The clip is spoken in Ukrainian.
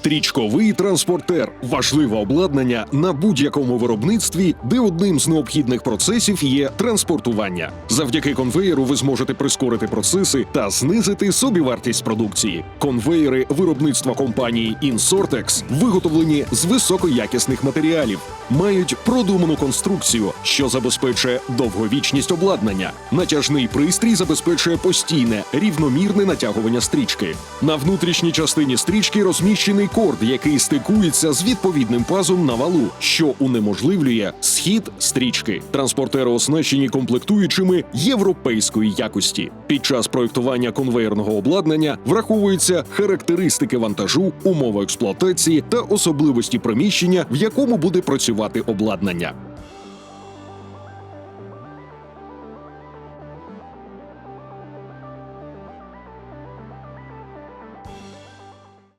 Стрічковий транспортер важливе обладнання на будь-якому виробництві, де одним з необхідних процесів є транспортування. Завдяки конвеєру ви зможете прискорити процеси та знизити собівартість продукції. Конвеєри виробництва компанії Insortex виготовлені з високоякісних матеріалів, мають продуману конструкцію, що забезпечує довговічність обладнання. Натяжний пристрій забезпечує постійне рівномірне натягування стрічки. На внутрішній частині стрічки розміщений корд, який стикується з відповідним пазом на валу, що унеможливлює схід стрічки. Транспортери оснащені комплектуючими європейської якості. Під час проєктування конвеєрного обладнання враховуються характеристики вантажу, умови експлуатації та особливості приміщення, в якому буде працювати обладнання.